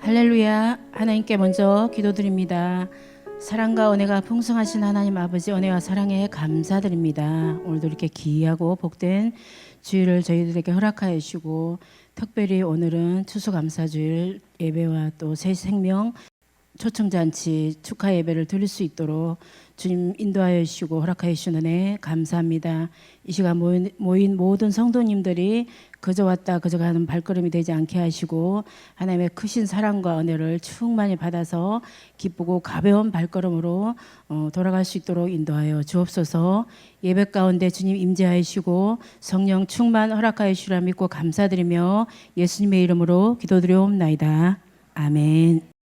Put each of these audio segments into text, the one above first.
할렐루야. 하나님께 먼저 기도드립니다. 사랑과 은혜가 풍성하신 하나님 아버지 은혜와 사랑에 감사드립니다. 오늘도 이렇게 귀하고 복된 주일을 저희들에게 허락하여 주시고 특별히 오늘은 추수감사주일 예배와 또 새 생명 초청잔치 축하 예배를 드릴 수 있도록 주님 인도하여 주시고 허락하여 주시는 은혜 감사합니다. 이 시간 모인, 모인 모든 성도님들이 그저 왔다 그저 가는 발걸음이 되지 않게 하시고 하나님의 크신 사랑과 은혜를 충만히 받아서 기쁘고 가벼운 발걸음으로 어, 돌아갈 수 있도록 인도하여 주옵소서. 예배 가운데 주님 임재하여 주시고 성령 충만 허락하여 주시라 믿고 감사드리며 예수님의 이름으로 기도드려옵나이다. 아멘.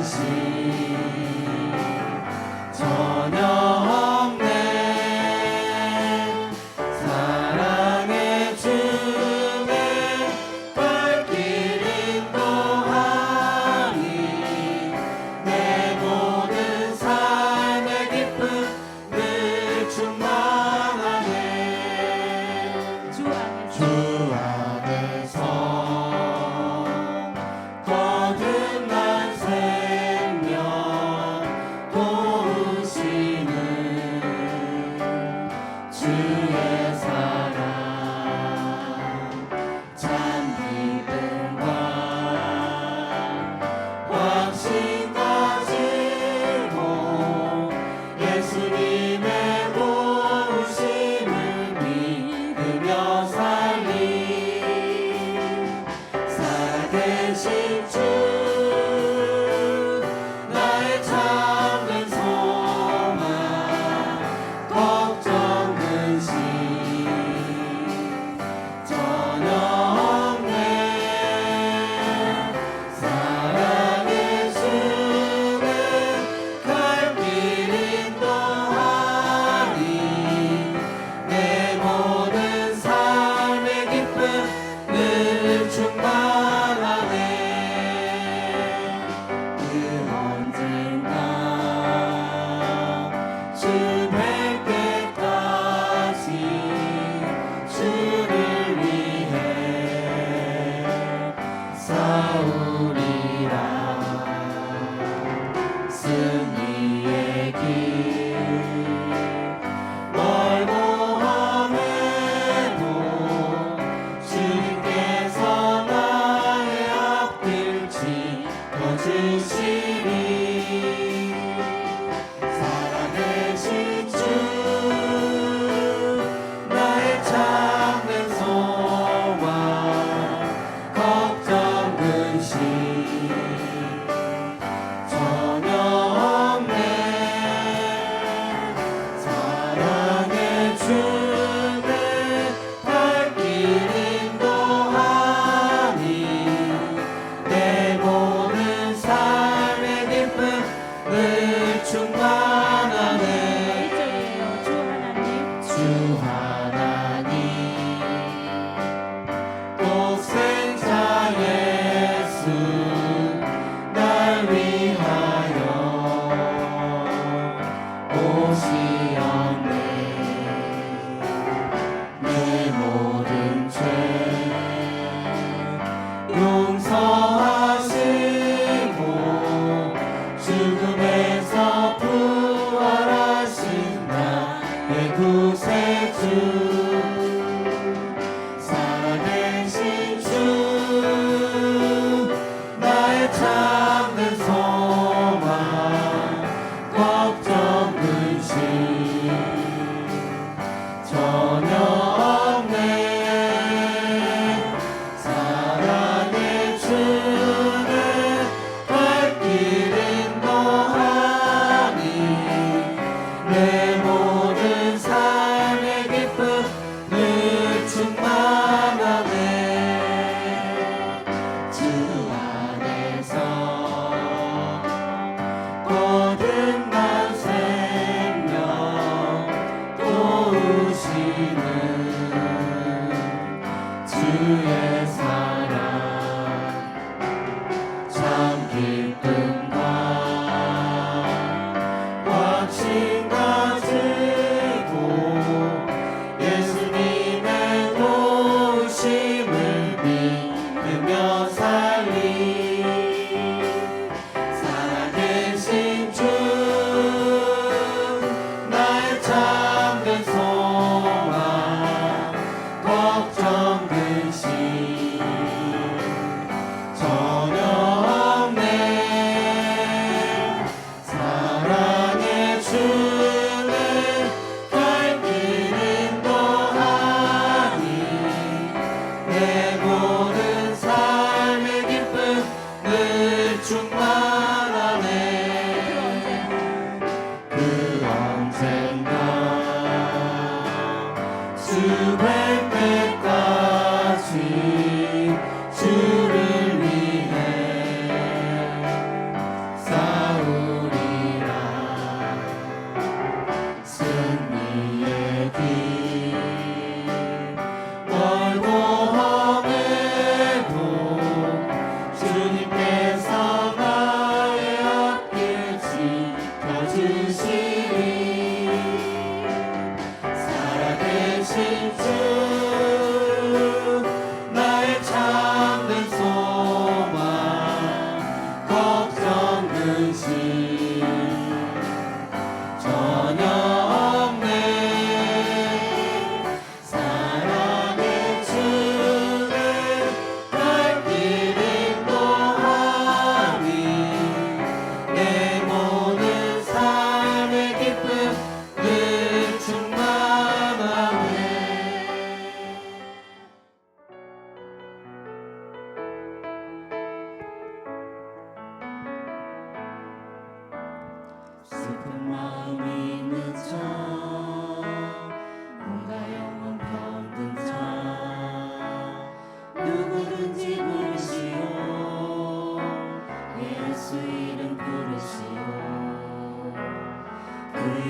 see. Amen. 살리 충만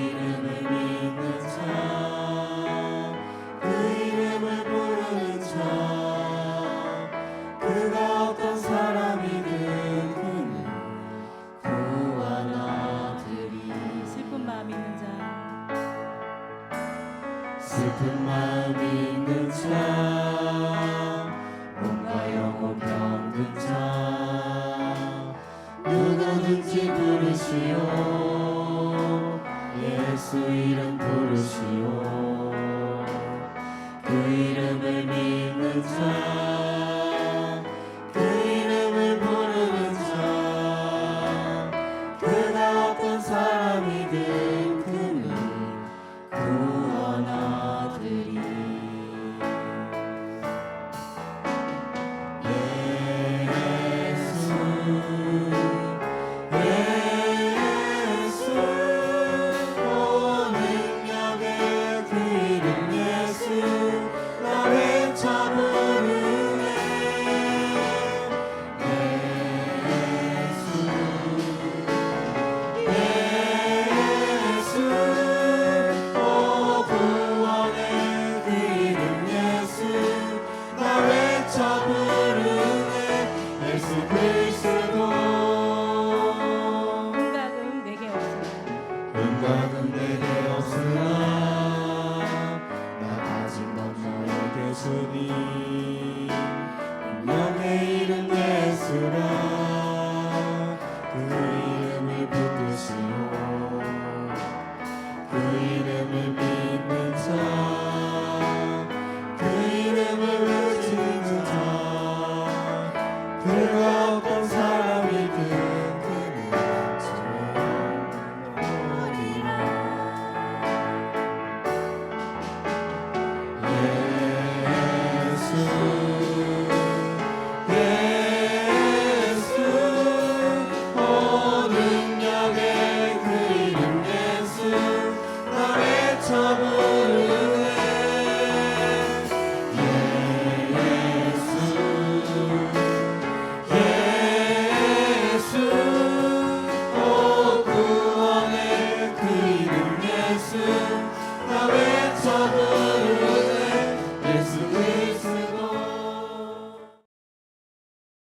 Amen. great of the name of time. 주님 나의 이름 예수라.